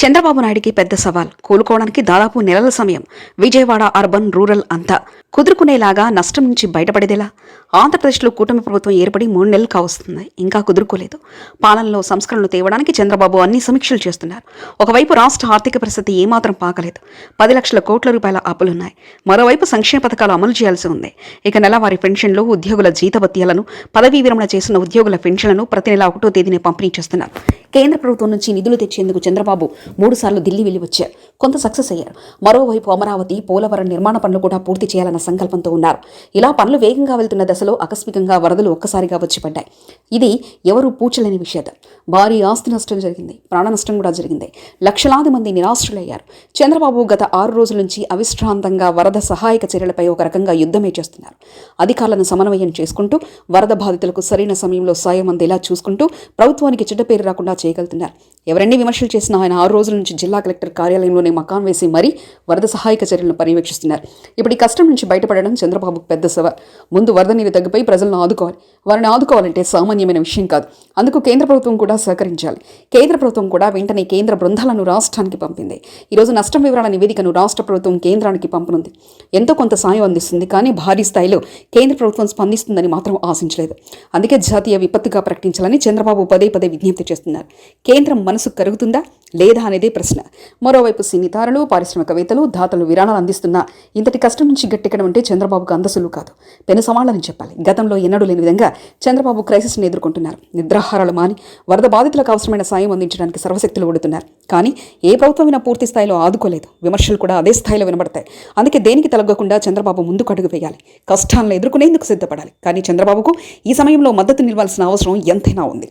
చంద్రబాబు నాయుడికి పెద్ద సవాల్. కోలుకోవడానికి దాదాపు నెలల సమయం. విజయవాడ అర్బన్ రూరల్ అంతా. కుదురుకునేలాగా నష్టం నుంచి బయటపడేదేలా? ఆంధ్రప్రదేశ్లో కూటమి ప్రభుత్వం ఏర్పడి మూడు నెలలు కావస్తుంది ఇంకా కుదురుకోలేదు. పాలనలో సంస్కరణలు తేవడానికి చంద్రబాబు అన్ని సమీక్షలు చేస్తున్నారు. ఒకవైపు రాష్ట్ర ఆర్థిక పరిస్థితి ఏమాత్రం పాకలేదు. పది లక్షల కోట్ల రూపాయల అప్పులున్నాయి. మరోవైపు సంక్షేమ పథకాలు అమలు చేయాల్సి ఉంది. ఇక నెలవారీ పెన్షన్లు ఉద్యోగుల జీతభత్యాలను పదవీ విరమణ చేసిన ఉద్యోగుల పెన్షన్లను ప్రతి నెల ఒకటో తేదీనే పంపిణీ చేస్తున్నారు. కేంద్ర ప్రభుత్వం నుంచి నిధులు తెచ్చేందుకు చంద్రబాబు మూడుసార్లు ఢిల్లీ వెళ్ళి వచ్చారు. కొంత సక్సెస్ అయ్యారు. మరోవైపు అమరావతి పోలవరం నిర్మాణ పనులు కూడా పూర్తి చేయాలన్న సంకల్పంతో ఉన్నారు. ఇలా పనులు వేగంగా వెళ్తున్న దశలో ఆకస్మికంగా వరదలు ఒక్కసారిగా వచ్చి పడ్డాయి. ఇది ఎవరూ పూచలేని విషయం భారీ ఆస్తి నష్టం జరిగింది. ప్రాణ నష్టం కూడా జరిగింది. లక్షలాది మంది నిరాశ్రులయ్యారు. చంద్రబాబు గత ఆరు రోజుల నుంచి అవిశ్రాంతంగా వరద సహాయక చర్యలపై ఒక రకంగా యుద్ధమే చేస్తున్నారు. అధికారులను సమన్వయం చేసుకుంటూ వరద బాధితులకు సరైన సమయంలో సాయం అందేలా చూసుకుంటూ ప్రభుత్వానికి చెడ్డ పేరు రాకుండా చేయగలుగుతున్నారు. ఎవరన్నీ విమర్శలు చేసినా ఆయన ఆరు రోజుల నుంచి జిల్లా కలెక్టర్ కార్యాలయంలోనే మకాం వేసి మరీ వరద సహాయక చర్యలను పర్యవేక్షిస్తున్నారు. ఇప్పుడు ఈ కష్టం నుంచి బయటపడడం చంద్రబాబుకు పెద్ద సవాల్. ముందు వరద నీరు తగ్గిపోయి ప్రజలను ఆదుకోవాలి. వారిని ఆదుకోవాలంటే సామాన్యమైన విషయం కాదు. అందుకు కేంద్ర ప్రభుత్వం కూడా సహకరించాలి. కేంద్ర ప్రభుత్వం కూడా వెంటనే కేంద్ర బృందాలను రాష్ట్రానికి పంపింది. ఈరోజు నష్టం వివరాల నివేదికను రాష్ట్ర ప్రభుత్వం కేంద్రానికి పంపనుంది. ఎంతో కొంత సాయం అందిస్తుంది కానీ భారీ స్థాయిలో కేంద్ర ప్రభుత్వం స్పందిస్తుందని మాత్రం ఆశించలేదు. అందుకే జాతీయ విపత్తుగా ప్రకటించాలని చంద్రబాబు పదే పదే విజ్ఞప్తి చేస్తున్నారు. కేంద్రం మనసు కరుగుతుందా? లేదా అనేదే ప్రశ్న. మరోవైపు సినీ తారలు పారిశ్రామికవేత్తలు దాతలు విరాళాలు అందిస్తున్నా ఇంతటి కష్టం నుంచి గట్టెక్కడం అంటే చంద్రబాబుకు అందసులు కాదు. పెను సవాళ్ళని చెప్పాలి. గతంలో ఎన్నడూ లేని విధంగా చంద్రబాబు క్రైసిస్ని ఎదుర్కొంటున్నారు. నిద్రాహారాలు మాని వరద బాధితులకు అవసరమైన సాయం అందించడానికి సర్వశక్తులు ఒడుతున్నారు కానీ ఏ ప్రభుత్వమైనా పూర్తి స్థాయిలో ఆదుకోలేదు. విమర్శలు కూడా అదే స్థాయిలో వినబడతాయి. అందుకే దేనికి తలగ్గకుండా చంద్రబాబు ముందుకు అడుగు వేయాలి. కష్టాలను ఎదుర్కొనేందుకు సిద్ధపడాలి. కానీ చంద్రబాబుకు ఈ సమయంలో మద్దతు నిలవాల్సిన అవసరం ఎంతైనా ఉంది.